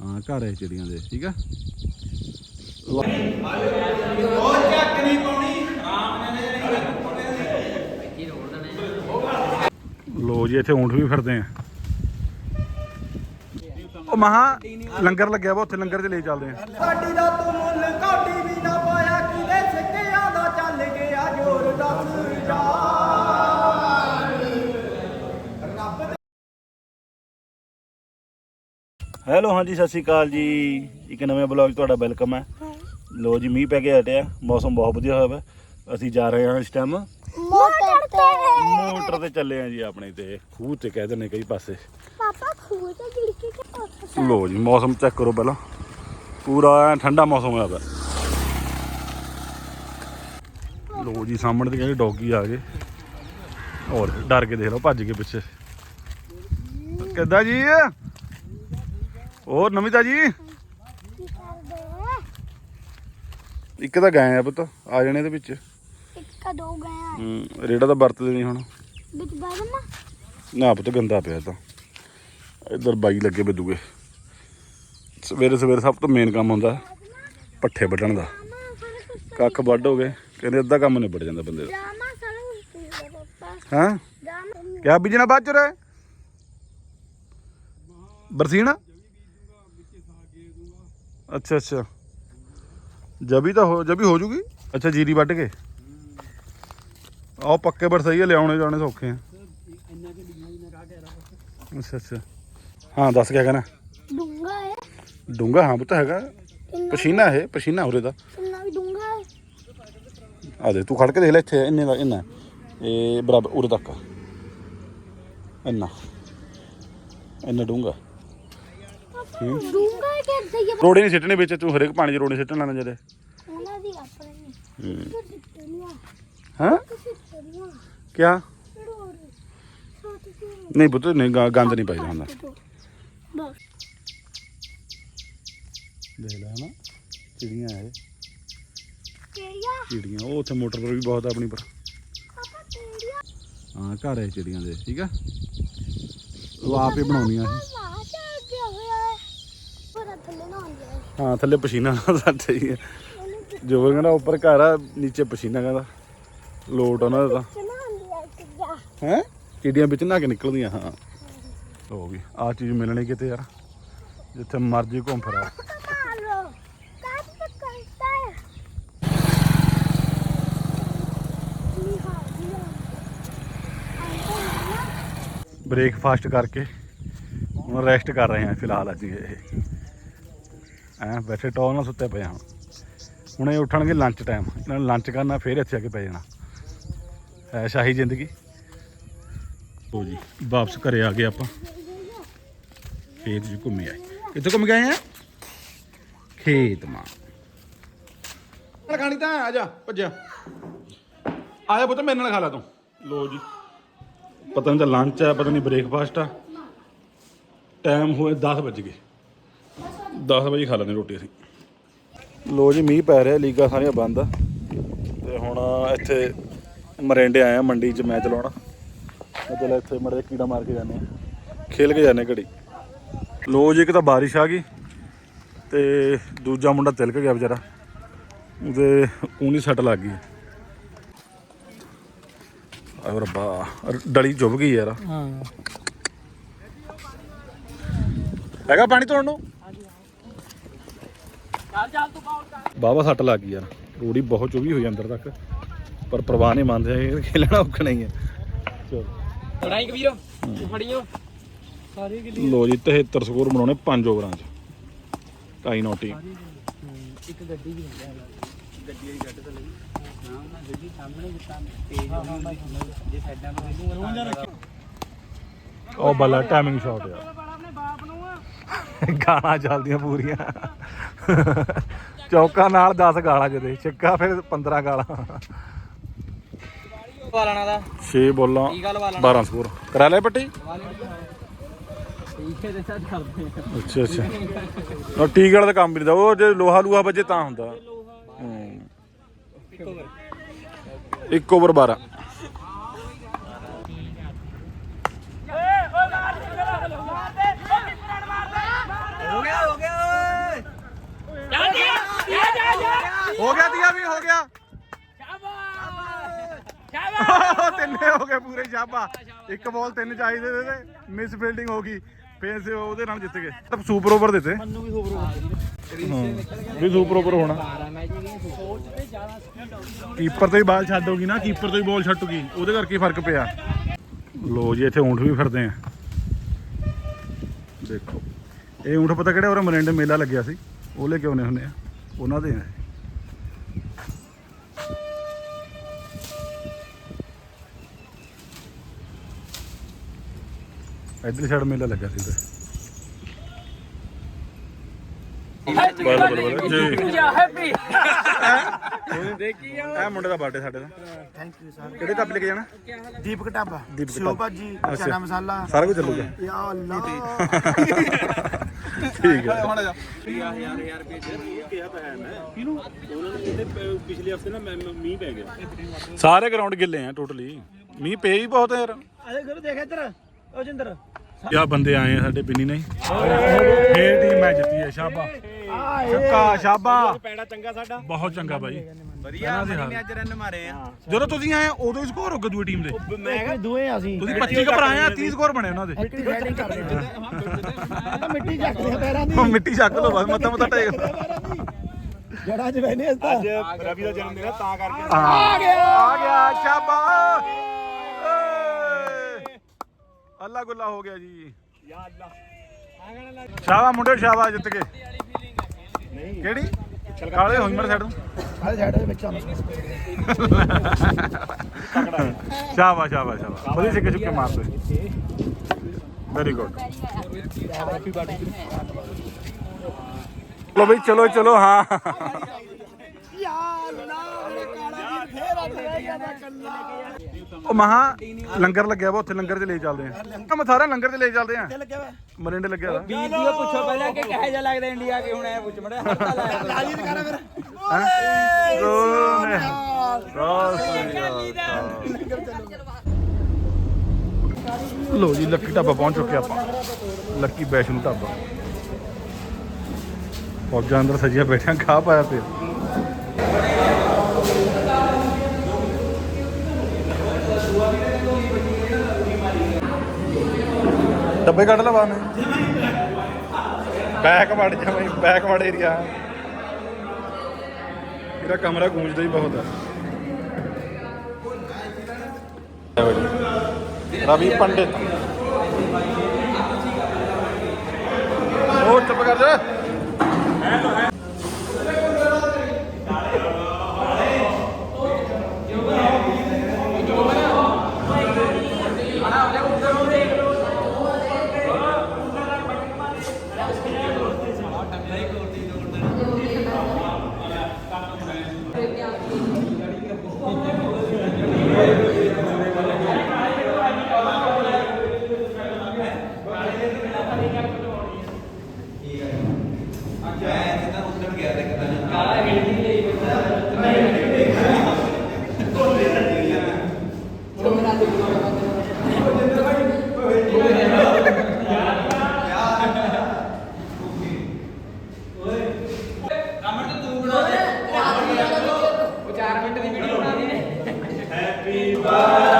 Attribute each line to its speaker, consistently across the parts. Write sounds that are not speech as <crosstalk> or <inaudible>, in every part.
Speaker 1: ਹਾਂ, ਘਰ ਹੈ ਚਿੜੀਆਂ ਦੇ, ਠੀਕ ਆ? ਲੋ ਜੀ, ਇੱਥੇ ਊਂਠ ਵੀ ਫਿਰਦੇ ਆ। ਉਹ ਮਹਾ ਲੰਗਰ ਲੱਗਿਆ ਵਾ, ਉੱਥੇ ਲੰਗਰ 'ਚ ਲੈ ਚੱਲਦੇ ਆ।
Speaker 2: ਸਾਡੀ ਦਾ ਤੂੰ ਮੁੱਲ ਘਾਟੀ ਵੀ
Speaker 1: ਹੈਲੋ ਹਾਂਜੀ ਸਤਿ ਸ਼੍ਰੀ ਅਕਾਲ ਜੀ। ਇੱਕ ਨਵੇਂ ਬਲੌਗ ਤੁਹਾਡਾ ਵੈਲਕਮ ਹੈ। ਲੋ ਜੀ ਮੀਂਹ ਪੈ ਕੇ ਹਟਿਆ। ਮੌਸਮ ਬਹੁਤ ਵਧੀਆ ਹੋਇਆ ਵਾ। ਅਸੀਂ ਜਾ ਰਹੇ ਹਾਂ ਇਸ ਟਾਈਮ
Speaker 3: ਮੋਟਰ ਤੇ।
Speaker 1: ਮੋਟਰ ਤੇ ਚੱਲੇ ਆ ਜੀ ਆਪਣੇ ਤੇ। ਖੂਹ ਤੇ ਕਹਿ ਦਿੰਦੇ ਕਈ ਪਾਸੇ।
Speaker 3: ਪਾਪਾ ਖੂਹ ਤੇ ਗਿੜਕੀ ਕੇ
Speaker 1: ਲੋ ਜੀ ਮੌਸਮ ਚੈੱਕ ਕਰੋ ਪਹਿਲਾਂ। ਪੂਰਾ ਐਨ ਠੰਡਾ ਮੌਸਮ ਹੋਇਆ ਵਾ। ਲੋ ਜੀ ਸਾਹਮਣੇ ਤੇ ਕਹਿੰਦੇ ਡੌਗੀ ਆ ਗਏ। ਹੋਰ ਡਰ ਕੇ ਦੇਖ ਲਓ ਭੱਜ ਕੇ ਪਿੱਛੇ। ਕਿੱਦਾਂ ਜੀ? ਹੋਰ ਨਮਿਤਾ ਜੀ? ਇੱਕ ਤਾਂ ਗਏ ਆ ਪੁੱਤ ਆ ਜਾਣੇ ਦੇ ਵਿੱਚ।
Speaker 3: ਇੱਕ ਦੋ ਗਏ ਆ।
Speaker 1: ਹੂੰ ਰੇੜਾ ਤਾਂ ਵਰਤਦੇ ਨਹੀਂ ਹੁਣ।
Speaker 3: ਵਿੱਚ ਬੈਠਣਾ
Speaker 1: ਨਾ। ਪੁੱਤ ਗੰਦਾ ਪਿਆ ਤਾਂ। ਇੱਧਰ ਬਾਈ ਲੱਗੇ ਬਦੂਗੇ। ਸਵੇਰੇ ਸਵੇਰੇ ਸਭ ਤੋਂ ਮੇਨ ਕੰਮ ਹੁੰਦਾ ਪੱਠੇ ਵੱਢਣ ਦਾ। ਕੱਖ ਵੱਢ ਹੋ ਗਏ ਕਹਿੰਦੇ ਅੱਧਾ ਕੰਮ ਨਿਬੜ ਜਾਂਦਾ ਬੰਦੇ ਦਾ। ਹਾਂ? ਕਿਆ ਬੀਜਣਾ ਬਾਅਦ ਚ ਰੇ ਬਰਸੀਨ? ਅੱਛਾ ਅੱਛਾ। ਜਬੀ ਤਾਂ ਹੋ ਜਬੀ ਹੋ ਜੂਗੀ? ਅੱਛਾ ਜੀਰੀ ਵੱਢ ਕੇ। ਆਹ ਪੱਕੇ ਪਰ ਸਹੀ ਹੈ ਲਿਆਉਣੇ ਜਾਣੇ ਸੌਖੇ ਆ। ਅੱਛਾ ਅੱਛਾ। ਹਾਂ ਦੱਸ ਕਿਆ ਕਹਿਣਾ?
Speaker 3: ਡੂੰਗਾ ਹੈ।
Speaker 1: ਡੂੰਗਾ ਹਾਂ ਪੁੱਤ ਹੈਗਾ। ਪਸੀਨਾ ਹੈ ਪਸੀਨਾ ਉਰੇ ਦਾ।
Speaker 3: ਇੰਨਾ ਵੀ ਡੂੰਗਾ ਹੈ।
Speaker 1: ਆ ਦੇ ਤੂੰ ਖੜ ਕੇ ਦੇਖ ਲੈ ਇੱਥੇ ਇੰਨੇ ਦਾ ਇੰਨਾ। ਇਹ ਬਰਾਬਰ ਉਰੇ ਤੱਕ। ਇੰਨਾ। ਇੰਨਾ ਡੂੰਗਾ
Speaker 3: ਡੂੰਗਾ ਹੈ ਕਿ ਅੱਧਾ ਹੀ ਆ?
Speaker 1: ਰੋੜੇ ਨਹੀਂ ਸਿੱਟਣੇ ਵਿੱਚ ਤੂੰ ਹਰੇਕ ਪਾਣੀ 'ਚ ਰੋੜੇ ਸਿੱਟਣ ਲੈਣਾ ਜਿਹੜੇ
Speaker 3: ਉਹਨਾਂ ਦੀ ਆਪਣੇ ਨਹੀਂ ਤੁਸੀਂ ਤੇਰੀਆਂ
Speaker 1: ਹਾਂ?
Speaker 3: ਤੁਸੀਂ ਤੇਰੀਆਂ
Speaker 1: ਕਿਆ?
Speaker 3: ਰੋੜ ਛੋਟੀ ਜਿਹੀ
Speaker 1: ਨਹੀਂ ਪੁੱਤ ਨਹੀਂ ਗ- ਗੰਦ ਨਹੀਂ ਪਾਈਦਾ ਹੁੰਦਾ।
Speaker 3: ਬਸ।
Speaker 1: ਦੇਖ ਲੈ ਹਨਾ ਚਿੜੀਆਂ ਇਹ।
Speaker 3: ਤੇਰੀਆਂ
Speaker 1: ਚਿੜੀਆਂ ਉਹ ਉੱਥੇ ਮੋਟਰ ਪਰ ਵੀ ਬਹੁਤ ਆ ਆਪਣੀ ਪਰ।
Speaker 3: ਪਾਪਾ ਤੇਰੀਆਂ
Speaker 1: ਹਾਂ ਘਰ ਹੈ ਚਿੜੀਆਂ ਦੇ ਠੀਕ ਆ? ਉਹ ਆਪ ਹੀ ਬਣਾਉਣੀਆਂ ਇਹ
Speaker 3: ਵਾਹ ਚੱਲ ਗਿਆ ਹੋਇਆ ਹੈ ਪਰ ਥੱਲੇ ਨਾ ਆਉਂਦਾ ਹਾਂ,
Speaker 1: ਥੱਲੇ ਪਸੀਨਾ ਸੱਟ ਹੀ ਹੈ ਜੋ ਕਹਿੰਦਾ, ਉੱਪਰ ਘਰ ਆ, ਨੀਚੇ ਪਸੀਨਾ ਕਹਿੰਦਾ। ਲੋਟ ਉਹਨਾਂ ਦਾ
Speaker 3: ਚਨਾ ਆਉਂਦੀ ਹੈ? ਕਿੱਦਾਂ
Speaker 1: ਵਿੱਚ ਨਹਾ ਕੇ ਨਿਕਲਦੀਆਂ, ਹਾਂ। ਹੋ ਗਈ। ਆ ਚੀਜ਼ ਮਿਲਣੀ ਕਿਤੇ ਯਾਰ। ਜਿੱਥੇ ਮਰਜ਼ੀ ਘੁੰਮ ਫਿਰਾ ਬ੍ਰੇਕਫਾਸਟ ਕਰਕੇ ਹੁਣ ਰੈਸਟ ਕਰ ਰਹੇ ਹਾਂ ਫਿਲਹਾਲ ਅੱਜ ਇਹ। ਐ ਬੈਠੇ ਟੌਰ ਨਾਲ ਸੁੱਤੇ ਪਏ ਹਾਂ ਹੁਣ। ਇਹ ਉੱਠਣਗੇ ਲੰਚ ਟਾਈਮ ਇਹਨਾਂ ਨੇ ਲੰਚ ਕਰਨਾ, ਫਿਰ ਇੱਥੇ ਆ ਕੇ ਪੈ ਜਾਣਾ। ਹੈ ਸ਼ਾਹੀ ਜ਼ਿੰਦਗੀ। ਹੋ ਜੀ, ਵਾਪਸ ਘਰੇ ਆ ਗਏ ਆਪਾਂ। ਖੇਤ ਜੀ ਘੁੰਮੇ ਆਏ। ਕਿੱਥੇ ਘੁੰਮ ਗਏ ਆ? ਖੇਤ ਮਾਂ। ਖਾਣੀ ਤਾਂ, ਆ ਜਾ, ਭੱਜਿਆ। ਆ ਜਾ ਪੁੱਤ, ਮੇਰੇ ਨਾਲ ਖਾ ਲਾ ਤੂੰ। ਲੋ ਜੀ। ਪਤਾ ਨਹੀਂ ਤਾਂ ਲੰਚ ਆ, ਪਤਾ ਨਹੀਂ ਬ੍ਰੇਕਫਾਸਟ ਆ। ਟਾਈਮ ਹੋਏ 10 ਵਜ ਗਏ। 10 ਵਜੇ ਖਾ ਲੈਂਦੇ ਰੋਟੀ ਅਸੀਂ। ਲੋ ਜੀ ਮੀਂਹ ਪੈ ਰਿਹਾ ਲੀਗਾ ਸਾਰੀਆਂ ਬੰਦ ਆ। ਤੇ ਹੁਣ ਇੱਥੇ ਮਰਿੰਡੇ ਆਏ ਆ ਮੰਡੀ 'ਚ ਮੈਚ ਲਾਉਣ। ਮੈਂ ਚਲ ਇੱਥੇ ਮੜੇ ਕੀੜਾ ਮਾਰ ਕੇ ਜਾਂਦੇ ਆ। ਖੇਲ ਕੇ ਜਾਂਦੇ ਘੜੀ। ਲੋ ਜੀ ਇੱਕ ਤਾਂ ਬਾਰਿਸ਼ ਆ ਗਈ ਤੇ ਦੂਜਾ ਮੁੰਡਾ ਤਿਲਕ ਗਿਆ ਵਿਚਾਰਾ। ਉਹਦੇ ਊਣੀ ਸੱਟ ਲੱਗ ਗਈ ਆ। ਰੱਬਾ ਡਲੀ ਚੁੱਭ ਗਈ ਯਾਰ।
Speaker 2: ਹਾਂ।
Speaker 1: ਹੈਗਾ ਪਾਣੀ ਤੋੜਨ ਨੂੰ
Speaker 2: ਚੱਲ ਚੱਲ ਤੂੰ ਬਾਹਰ ਕਰ
Speaker 1: ਬਾਬਾ ਸੱਟ ਲੱਗ ਗਈ ਯਾਰ। ਰੋੜੀ ਬਹੁਤ ਚੁਭੀ ਹੋਈ ਅੰਦਰ ਤੱਕ। ਪਰ ਪ੍ਰਵਾਹ ਨਹੀਂ ਮੰਨਦੇ ਇਹ ਖੇਲਣਾ ਔਖਾ ਨਹੀਂ ਹੈ। ਚਲੋ।
Speaker 2: ਫੜਾਈ ਕਬੀਰ ਫੜੀਓ। ਸਾਰੀ ਗਿੱਲੀ
Speaker 1: ਲੋ ਜੀ 73 ਸਕੋਰ ਬਣਾਉਣੇ 5 ਓਵਰਾਂ 'ਚ। ਢਾਈ ਨੋਟੀ
Speaker 2: ਇੱਕ ਗੱਡੀ ਵੀ ਹੁੰਦਾ ਗੱਡੀ ਵਾਲੀ ਗੱਡ ਤਾਂ ਲਈ ਹਾਂ ਮੈਂ ਗੱਡੀ ਸਾਹਮਣੇ ਦਿੱਤਾ। ਤੇਜ਼ ਹੋ ਗਈ। ਜੇ ਸਾਈਡਾਂ ਤੋਂ ਲੂੰਗਾ
Speaker 1: ਉਹ ਬੱਲਾ ਟਾਈਮਿੰਗ ਸ਼ਾਟ ਯਾਰ
Speaker 2: ਆਪਣੇ ਬਾਪ ਨੂੰ ਆ।
Speaker 1: ਗਾਲਾਂ ਚੱਲਦੀਆਂ ਪੂਰੀਆਂ। <laughs> ਚੌਕਾ ਨਾਲ 10 ਗਾਲਾਂ ਜਦੇ ਛੱਕਾ ਫਿਰ 15 ਗਾਲਾਂ।
Speaker 2: ਵਾਲਣਾ ਦਾ।
Speaker 1: 6 ਬੋਲਾਂ
Speaker 2: ਕੀ ਗੱਲ ਵਾਲਣਾ?
Speaker 1: 12 ਸਕੋਰ। ਕਰਾ ਲਿਆ ਪੱਟੀ?
Speaker 2: ਠੀਕ ਹੈ ਦੇ ਸਾਥ ਕਰਦੇ ਆ।
Speaker 1: ਅੱਛਾ ਅੱਛਾ। ਉਹ ਟੀਕ ਵਾਲਾ ਤਾਂ ਕੰਮ ਵੀ ਨਹੀਂ ਦਾ ਉਹ ਜੇ ਲੋਹਾ ਲੂਹਾ ਵੱਜੇ ਤਾਂ ਹੁੰਦਾ। ਹੂੰ। ਇੱਕ ਓਵਰ 12
Speaker 2: ਹੋ ਗਿਆ। ਹੋ ਗਿਆ
Speaker 1: ਦੀਆ ਵੀ ਹੋ ਗਿਆ। <laughs> ਤਿੰਨੇ ਹੋ ਗਏ ਪੂਰੇ ਸ਼ਾਬਾ ਇੱਕ ਬਾਲ ਤਿੰਨ ਚਾਹੀਦੇ ਤੇ ਮਿਸ ਫੀਲਡਿੰਗ ਹੋ ਗਈ। ਫੇਰ ਸੇ ਉਹਦੇ ਨਾਲ ਜਿੱਤ ਗਏ। ਤਾਂ ਸੁਪਰ ਓਵਰ ਦਿੱਤੇ
Speaker 4: ਮੈਨੂੰ ਵੀ
Speaker 1: ਸੁਪਰ ਓਵਰ ਹੋਣਾ
Speaker 4: 12 ਮੈਚ ਗਏ ਸੋਚ ਤੇ ਜ਼ਿਆਦਾ ਸਪੀਡ ਆਉਂਦੀ
Speaker 1: ਕੀਪਰ ਤੋਂ ਹੀ ਬਾਲ ਛੱਡੋਗੀ ਨਾ ਕੀਪਰ ਤੋਂ ਹੀ ਬਾਲ ਛੱਡੂਗੀ। ਉਹਦੇ ਕਰਕੇ ਹੀ ਫ਼ਰਕ ਪਿਆ। ਲੋ ਜੀ ਇੱਥੇ ਊਂਠ ਵੀ ਫਿਰਦੇ ਆ। ਦੇਖੋ। ਇਹ ਊਂਠ ਪਤਾ ਕਿਹੜਾ ਉਹ ਮਰਿੰਡੇ ਮੇਲਾ ਲੱਗਿਆ ਸੀ? ਉਹ ਲੈ ਕੇ ਆਉਨੇ ਹੁੰਦੇ ਆ। ਉਹਨਾਂ ਦੇ ਆ। ਇਹ। ਇੱਧਰ ਸਾਈਡ ਮੇਲਾ ਲੱਗਾ ਸੀ ਤੇ ਬੋਲ ਬੋਲ ਬੋਲ ਜੀ
Speaker 4: ਜਾ ਹੈਪੀ ਦੇਖੀ ਆ?
Speaker 1: ਇਹ ਮੁੰਡੇ ਦਾ ਬਰਥਡੇ ਸਾਡੇ ਦਾ।
Speaker 5: ਥੈਂਕ ਯੂ ਸਰ
Speaker 1: ਕਿਹੜੇ ਕੱਪ ਲੈ ਕੇ ਜਾਣਾ?
Speaker 5: ਦੀਪਕ ਢਾਬਾ
Speaker 1: ਦੀਪਕ
Speaker 5: ਸਿਓ
Speaker 1: ਢਾਬਾ।
Speaker 5: ਭਾਜੀ
Speaker 1: ਅੱਛਾ।
Speaker 5: ਚਨਾ ਮਸਾਲਾ।
Speaker 1: ਸਾਰਾ ਕੁਝ ਚੱਲੂਗਾ।
Speaker 5: ਯਾ ਅੱਲਾ।
Speaker 1: ਠੀਕ ਹੈ। ਸਾਰੇ ਗਰਾਊਂਡ ਗਿੱਲੇ ਆ ਟੋਟਲੀ ਮੀਂਹ ਪਏ ਹੀ ਬਹੁਤ ਯਾਰ।
Speaker 5: ਅਰੇ ਗੁਰੂ ਦੇਖ ਇੱਧਰ। ਜਿੰਦਰ।
Speaker 1: ਯਾ ਬੰਦੇ ਆਏ ਆ ਸਾਡੇ ਬਿੰਨੀ ਨਹੀਂ? ਫੇਰ ਟੀਮ ਮੈਚ ਜਿੱਤੀ ਹੈ ਸ਼ਾਬਾ। ਛੱਕਾ ਸ਼ਾਬਾ।
Speaker 5: ਪੈੜਾ ਚੰਗਾ ਸਾਡਾ।
Speaker 1: ਬਹੁਤ ਚੰਗਾ ਬਾਈ।
Speaker 4: ਵਧੀਆ ਅੱਜ ਰਨ ਮਾਰੇ ਆ।
Speaker 1: ਜਦੋਂ ਤੁਸੀਂ ਆਏ ਉਦੋਂ ਹੀ ਸਕੋਰ ਹੋ ਗਿਆ ਦੂਜੀ ਟੀਮ ਦੇ।
Speaker 5: ਮੈਂ ਕਿਹਾ ਦੋਏ ਆ ਅਸੀਂ।
Speaker 1: ਤੁਸੀਂ 25 ਕਪਰ ਆਏ ਆ 30 ਸਕੋਰ ਬਣੇ ਉਹਨਾਂ ਦੇ।
Speaker 5: ਮਿੱਟੀ ਸੈਟਿੰਗ ਕਰਦੇ ਆ। ਤਾਂ ਮਿੱਟੀ ਚੱਕਦੇ ਆ ਪੈਰਾਂ ਦੀ।
Speaker 1: ਉਹ ਮਿੱਟੀ ਚੱਕ ਲੋ ਬਸ ਮੱਥਾ ਮੱਥਾ ਟੇਕ
Speaker 5: ਜੜਾਂ 'ਚ ਬੈਨੇ ਅੱਜ
Speaker 4: ਰਵੀ ਦਾ ਜਨਮ ਦਿਨ ਤਾਂ ਕਰਕੇ।
Speaker 1: ਆ ਗਿਆ। ਆ ਗਿਆ ਸ਼ਾਬਾ! ਅੱਲਾ ਗੁੱਲਾ ਹੋ ਗਿਆ ਜੀ।
Speaker 5: ਯਾ ਅੱਲਾ।
Speaker 1: ਸ਼ਾਬਾ ਮੁੰਡੇ ਸ਼ਾਬਾ ਜਿੱਤ ਗਏ ਕਿਹੜੀ? ਕਾਲੇ ਹੋਈ ਮਰ ਸਾਈਡ ਨੂੰ
Speaker 5: ਆਹ ਸਾਈਡ ਦੇ ਵਿੱਚ ਆ
Speaker 1: ਸ਼ਾਬਾ ਸ਼ਾਬਾ ਸ਼ਾਬਾ ਬੜੀ ਸਿੱਕੇ ਚੁੱਕੇ ਮਾਰਦੇ। ਵੈਰੀ ਗੁੱਡ ਚਲੋ ਬਈ ਚਲੋ ਚਲੋ ਹਾਂ।
Speaker 5: ਯਾ ਅੱਲਾ ਮੇਰੇ ਕਾਲਾ ਵੀਰ ਫੇਰ ਅੱਜ ਰਹਿ ਗਿਆ ਕੱਲਾ।
Speaker 1: ਉਹ ਮਹਾ ਲੰਗਰ ਲੱਗਿਆ ਵਾ ਉੱਥੇ ਲੰਗਰ 'ਚ ਲੈ ਚੱਲਦੇ ਆ। ਮੈਂ ਸਾਰਾ ਲੰਗਰ 'ਚ ਲੈ ਚੱਲਦੇ ਆ।
Speaker 5: ਲੱਗਿਆ ਵਾ।
Speaker 1: ਮਰਿੰਡੇ ਲੱਗਿਆ ਵਾ।
Speaker 4: ਵੀਡੀਓ ਪੁੱਛੋ ਪਹਿਲਾਂ ਕਿ ਕਿਹੋ ਜਿਹਾ ਲੱਗਦਾ ਇੰਡੀਆ ਕਿ ਹੁਣ ਐ ਪੁੱਛ ਮੜਾ ਹੱਥਾ ਲਾ
Speaker 5: ਰਾਜੀ ਕਰਾ। ਫਿਰ।
Speaker 1: ਹੈਂ? ਦੋਨੇ ਲੋ ਜੀ ਲੱਕੀ ਢਾਬਾ ਪਹੁੰਚ ਚੁੱਕੇ ਆਪਾਂ। ਲੱਕੀ ਵੈਸ਼ਨੂ ਢਾਬਾ। ਫੌਜਾਂ ਅੰਦਰ ਸਜੀਆਂ ਬੈਠਿਆਂ ਖਾ ਪਾਇਆ ਪਿਆ। ਡੱਬੇ ਕੱਢ ਲਾ ਬਾਹਰ ਨੇ ਬੈਕ ਵੜ ਜਾ ਬਈ ਬੈਕ ਵੜ ਏਰੀਆ ਇਹਦਾ ਕਮਰਾ ਗੂੰਜਦਾ ਹੀ ਬਹੁਤ ਹੈ ਰਵੀ ਪੰਡਿਤ ਉਹ ਚੁੱਪ ਕਰ ਜਾ ਸੁਣਾ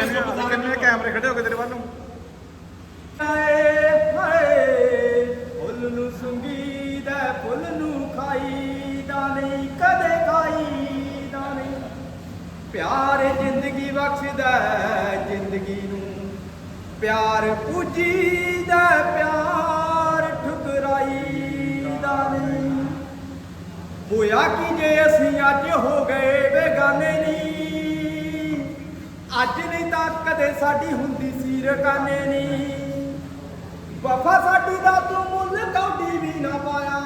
Speaker 1: ਕਹਿੰਦੇ ਕਿੰਨੇ ਕੈਮਰੇ ਖੜੇ ਹੋ ਗਏ ਤੇਰੇ ਵੱਲ ਨੂੰ?
Speaker 4: ਹਾਏ ਹਾਏ ਫੁੱਲ ਨੂੰ ਸੰਗੀਦਾ ਫੁੱਲ ਨੂੰ ਖਾਈਦਾ ਨਹੀਂ ਕਦੇ ਖਾਈਦਾ ਨਹੀਂ। ਪਿਆਰ ਜ਼ਿੰਦਗੀ ਬਖਸ਼ਦਾ ਜ਼ਿੰਦਗੀ ਨੂੰ। ਪਿਆਰ ਪੂਜੀ ਦਾ ਪਿਆਰ ਠੁਕਰਾਈ ਦਾ ਨਹੀਂ। ਹੋਇਆ ਕੀ ਜੇ ਅਸੀਂ ਅੱਜ ਹੋ ਗਏ ਬੇਗਾਨੇ ਨਹੀਂ ਅੱਜ ਕਦੇ ਸਾਡੀ ਹੁੰਦੀ ਸੀ ਰਕਾਨੇ ਨਹੀਂ ਵਫਾ ਸਾਡੀ ਦਾ ਤੂੰ ਮੁੱਲ ਕੌਡੀ ਵੀ ਨਾ ਪਾਇਆ।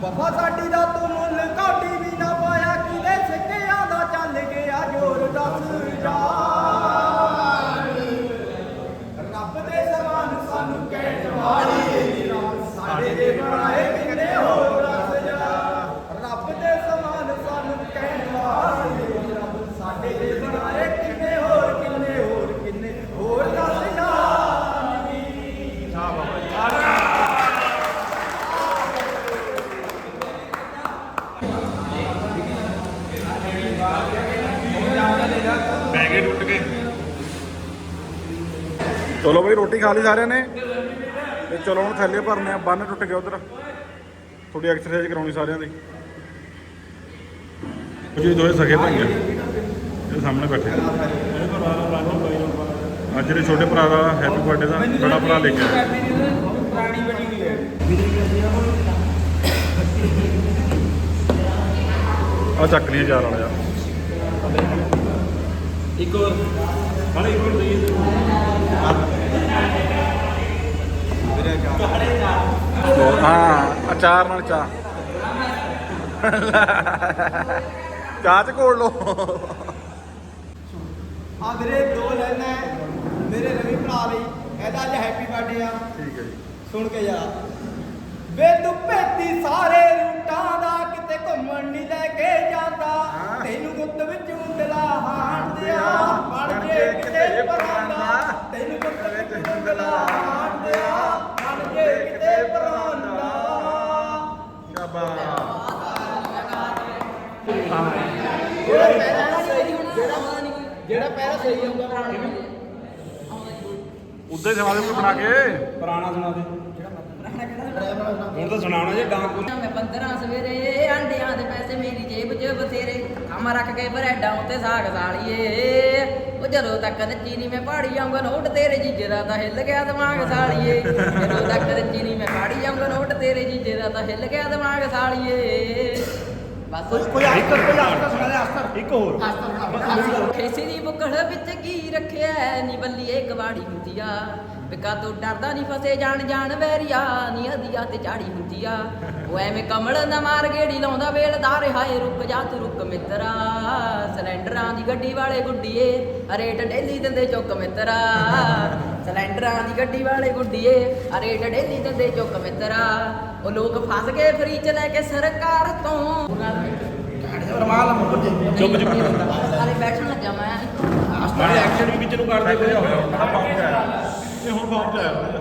Speaker 4: ਵਫਾ ਸਾਡੀ ਦਾ ਤੂੰ ਮੁੱਲ ਕੌਡੀ ਵੀ ਨਾ ਪਾਇਆ। ਕਿਲੇ ਸਿੱਕਿਆਂ ਦਾ ਚੱਲ ਗਿਆ ਜੋਰ ਦੱਸ। ਜਾ
Speaker 1: ਖਾ ਲਈ ਸਾਰਿਆਂ ਨੇ। ਤੇ ਚਲੋ ਹੁਣ ਥੱਲੇ ਭਰਨੇ ਆ, ਬੰਨ ਟੁੱਟ ਗਿਆ ਉਧਰ। ਥੋੜੀ ਐਕਸਰਸਾਈਜ਼ ਕਰਾਉਣੀ ਸਾਰਿਆਂ ਦੀ। ਜੀ ਦੋਏ ਸਕੇ ਭਾਈ ਇਹ ਸਾਹਮਣੇ ਬੈਠੇ। ਅੱਜ ਜਿਹੜੇ ਛੋਟੇ ਭਰਾ ਦਾ ਹੈਪੀ ਬਰਥਡੇ ਦਾ ਬੜਾ ਭਰਾ ਲੈ ਕੇ ਆਇਆ
Speaker 2: ਪੁਰਾਣੀ ਬਣੀ ਹੋਈ ਹੈ
Speaker 1: ਆ ਚੱਕ ਲਈ ਚਾਰ ਵਾਲਾ ਯਾਰ।
Speaker 2: ਇੱਕ ਹੋਰ। ਹਾਲੇ ਇੱਕ ਹੋਰ ਦਈਏ।
Speaker 1: ਹਾਂ ਅਚਾਰ ਨਾਲ ਚਾਹ। ਚਾਹ ਚ ਕੋਲ ਲੋ
Speaker 4: ਆ ਮੇਰੇ ਦੋ ਲੈਣਾ ਮੇਰੇ ਨਵੀਂ ਭਰਾ ਲਈ। ਇਹਦਾ ਅੱਜ ਹੈਪੀ ਬਰਥਡੇ ਆ।
Speaker 1: ਠੀਕ ਹੈ ਜੀ।
Speaker 4: ਸੁਣ ਕੇ ਯਾਰ। ਵੇ ਤੂੰ ਭੇਤੀ ਸਾਰੇ ਰੂਟਾਂ ਦਾ ਕਿਤੇ ਘੁੰਮਣ ਨਹੀਂ ਲੈ ਕੇ ਜਾਂਦਾ। ਤੈਨੂੰ ਗੁੱਤ ਵਿੱਚ ਉਂਗਲਾ ਹਾਣ ਦਿਆ। ਜੇ ਕਿਤੇ ਪਰਾਂਦਾ। ਤੈਨੂੰ ਗੁੱਤ ਵਿੱਚ ਉਂਗਲਾ ਹਾਣ ਦਿਆ ਬਣ ਜੇ ਕਿਤੇ ਪਰਾਂਦਾ ਜਿਹੜਾ ਪਹਿਰਾ ਸਹੀ ਆਉਂਦਾ
Speaker 1: ਉਦਾਂ ਹੀ ਸਮਾਦੇ ਕੋਈ ਬਣਾ ਕੇ।
Speaker 2: ਪੁਰਾਣਾ ਸੁਣਾ ਦੇ। ਹੁਣ ਤਾਂ ਸੁਣਾਉਣਾ ਜੇ ਡਾਂਗ
Speaker 6: ਮੈਂ 15 ਸਵੇਰੇ ਆਂਡਿਆਂ ਦੇ ਪੈਸੇ ਮੇਰੀ ਜੇਬ 'ਚ ਬਥੇਰੇ। ਕੰਮ ਰੱਖ ਕੇ ਬਰੈਡਾਂ ਉੱਤੇ ਸਾਗ ਸਾਲੀਏ। ਜਦੋਂ ਤੱਕ ਨੱਚੀ ਨਹੀਂ ਮੈਂ ਪਹਾੜੀ ਜਾਊਂਗਾ ਨੋਟ ਤੇਰੇ ਜੀਜੇ ਦਾ ਤਾਂ ਹਿੱਲ ਗਿਆ ਦਿਮਾਗ ਸਾਲੀਏ। ਜਦੋਂ ਤੱਕ ਨੱਚੀ ਨਹੀਂ ਮੈਂ ਪਹਾੜੀ ਜਾਊਂਗਾ ਨੋਟ ਤੇਰੇ ਜੀਜੇ ਦਾ ਤਾਂ ਹਿੱਲ ਗਿਆ ਦਿਮਾਗ ਸਾਲੀਏ। ਬਸ।
Speaker 4: ਕੋਈ ਆਸਤਰ ਕੋਈ ਆਸਤਰ ਸੁਣਾ ਦੇ ਆਸਤਰ ਇੱਕ ਹੋਰ।
Speaker 6: ਖੇਸੀ ਦੀ। ਬੁੱਕੜ ਵਿੱਚ ਕੀ ਰੱਖਿਆ ਨੀ ਬੱਲੀਏ ਕਵਾੜੀ ਹੁੰਦੀ ਬਿਕਾ ਤੋਂ ਡਰਦਾ ਨਹੀਂ ਫਸੇ ਜਾਣ ਜਾਣ ਵੈਰੀਆ ਨੀ ਅਧੀਆ ਤੇ ਝਾੜੀ ਹੁੰਦੀ ਆ। ਉਹ ਐਵੇਂ ਕਮਲ ਨਾ ਮਾਰ ਗੇੜੀ ਲਾਉਂਦਾ ਵੇਲਦਾਰ ਹਾਏ ਰੁਕ ਜਾ ਤੂੰ ਰੁਕ ਮਿੱਤਰਾ। ਸਿਲੰਡਰਾਂ ਦੀ ਗੱਡੀ ਵਾਲੇ ਗੁੱਡੀਏ ਰੇਟ ਡੇਲੀ ਦਿੰਦੇ ਚੁੱਕ ਮਿੱਤਰਾ। ਸਿਲੰਡਰਾਂ ਦੀ ਗੱਡੀ ਵਾਲੇ ਗੁੱਡੀਏ ਰੇਟ ਡੇਲੀ ਦਿੰਦੇ ਚੁੱਕ ਮਿੱਤਰਾ। ਉਹ ਲੋਕ ਫਸ ਗਏ ਫਰੀ ਚ ਲੈ ਕੇ ਸਰਕਾਰ ਤੋਂ। ਚੁੱਪ ਚੁੱਪ ਹਾਲੇ ਬੈਠਣ ਲੱਗਾ ਮੈਂ।
Speaker 2: ਨਾਲੇ ਐਕਸ਼ਨ ਵੀ ਵਿੱਚ ਨੂੰ ਕਰਦੇ ਪਏ
Speaker 1: ਇਹ ਹੁਣ ਫਾਰਮ ਚ ਆਇਆ ਹੋਇਆ।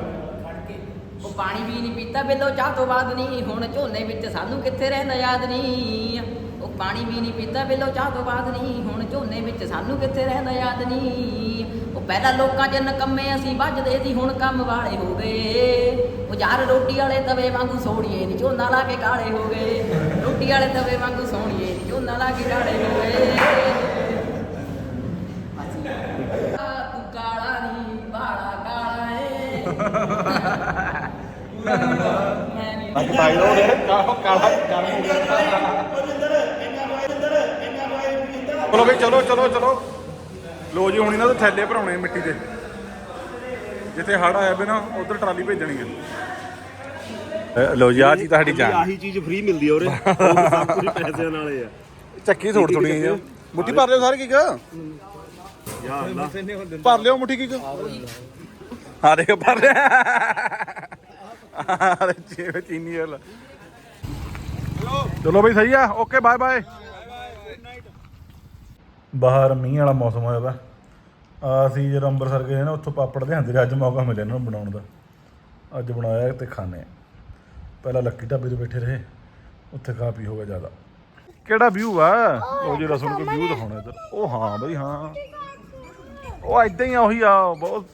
Speaker 6: ਉਹ ਪਾਣੀ ਵੀ ਨਹੀਂ ਪੀਤਾ, ਬਿੱਲੋ ਚਾਹ ਤੋਂ ਬਾਅਦ ਨਹੀਂ, ਹੁਣ ਝੋਨੇ ਵਿੱਚ ਸਾਨੂੰ ਕਿੱਥੇ ਰਹਿੰਦਾ ਯਾਦ ਨਹੀਂ। ਉਹ ਪਾਣੀ ਵੀ ਨਹੀਂ ਪੀਤਾ, ਬਿੱਲੋ ਚਾਹ ਤੋਂ ਬਾਅਦ ਨਹੀਂ, ਹੁਣ ਝੋਨੇ ਵਿੱਚ ਸਾਨੂੰ ਕਿੱਥੇ ਰਹਿੰਦਾ ਯਾਦ ਨਹੀਂ। ਉਹ ਪਹਿਲਾਂ ਲੋਕਾਂ 'ਚ ਨਕੰਮੇ ਅਸੀਂ ਵੱਜਦੇ ਸੀ, ਹੁਣ ਕੰਮ ਵਾਲੇ ਹੋ ਗਏ। ਉਹ ਯਾਰ ਰੋਟੀ ਵਾਲੇ ਤਵੇ ਵਾਂਗੂ ਸੋਣੀਏ ਨਹੀਂ ਝੋਨਾ ਲਾ ਕੇ ਕਾਲੇ ਹੋ ਗਏ। ਰੋਟੀ ਵਾਲੇ ਤਵੇ ਵਾਂਗੂ ਸੋਣੀਏ ਨਹੀਂ ਝੋਨਾ ਲਾ ਕੇ ਕਾਲੇ ਹੋ ਗਏ ਆ, ਤੂੰ ਕਾਲਾ ਨਹੀਂ ਬਾਲਾ ਕਾਲਾ ਏ ਨਹੀਂ
Speaker 1: ਭਾਈ ਉਹ ਨੇ ਕਾਲਾ ਕਾਲਾ ਚਲੋ ਬਈ ਚਲੋ ਚਲੋ ਚਲੋ। ਲੋ ਜੀ ਹੁਣ ਇਹਨਾਂ ਦੇ ਥੈਲੇ ਭਰਾਉਣੇ ਮਿੱਟੀ ਦੇ। ਜਿੱਥੇ ਹੜ ਆਇਆ ਵੀ ਨਾ ਉਧਰ ਟਰਾਲੀ ਭੇਜਣੀ ਹੈ ਲੋ ਜੀ ਆ ਚੀਜ਼ ਤੁਹਾਡੀ ਜਾਨ।
Speaker 7: ਆਹੀ ਚੀਜ਼ ਫ੍ਰੀ ਮਿਲਦੀ ਆ ਉਰੇ। ਹੋਰ ਸਭ ਕੁਝ ਪੈਸਿਆਂ ਨਾਲੇ ਆ।
Speaker 1: ਚੱਕੀ ਥੋੜ ਥੋੜੀ ਹੈ ਮੁੱਠੀ ਭਰ ਲਿਓ ਸਾਰੇ ਕੀ ਕਾ?
Speaker 7: ਯਾ ਅੱਲਾ
Speaker 1: ਭਰ ਲਿਓ ਮੁੱਠੀ ਕੀ ਕਾ? ਆ ਦੇਖ ਭਰ ਲਿਆ। ਅਰੇ ਜਿਵੇਂ ਚੀਨੀ ਵਾਲਾ ਚਲੋ ਬਈ ਸਹੀ ਆ ਓਕੇ ਬਾਏ ਬਾਏ। ਬਾਹਰ ਮੀਂਹ ਵਾਲਾ ਮੌਸਮ ਹੋਇਆ ਵਾ। ਅਸੀਂ ਜਦੋਂ ਅੰਮ੍ਰਿਤਸਰ ਗਏ ਨਾ ਉੱਥੋਂ ਪਾਪੜ ਲਿਆਂਦੇ ਰਹੇ, ਅੱਜ ਮੌਕਾ ਮਿਲਿਆ ਇਹਨਾਂ ਨੂੰ ਬਣਾਉਣ ਦਾ। ਅੱਜ ਬਣਾਇਆ ਤੇ ਖਾਣੇ ਪਹਿਲਾਂ ਲੱਕੀ ਢਾਬੇ ਤੇ ਬੈਠੇ ਰਹੇ ਉੱਥੇ ਖਾ ਪੀ ਹੋ ਗਿਆ ਜ਼ਿਆਦਾ। ਕਿਹੜਾ ਵਿਊ ਆ? ਉਹ ਜਿਹੜਾ ਸੁਣ ਕੇ ਵਿਊ ਦਿਖਾਉਣਾ ਇੱਧਰ। ਉਹ ਹਾਂ ਬਈ ਹਾਂ। ਉਹ ਇਦਾਂ ਹੀ ਆ ਉਹੀ ਆ ਬਹੁਤ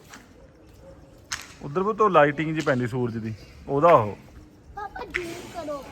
Speaker 1: ਉਧਰ ਵੀ ਤੋਂ ਲਾਈਟਿੰਗ ਜੀ ਪੈਂਦੀ ਸੂਰਜ ਦੀ ਉਹਦਾ ਉਹ।
Speaker 3: ਪਾਪਾ ਜੂਮ ਕਰੋ।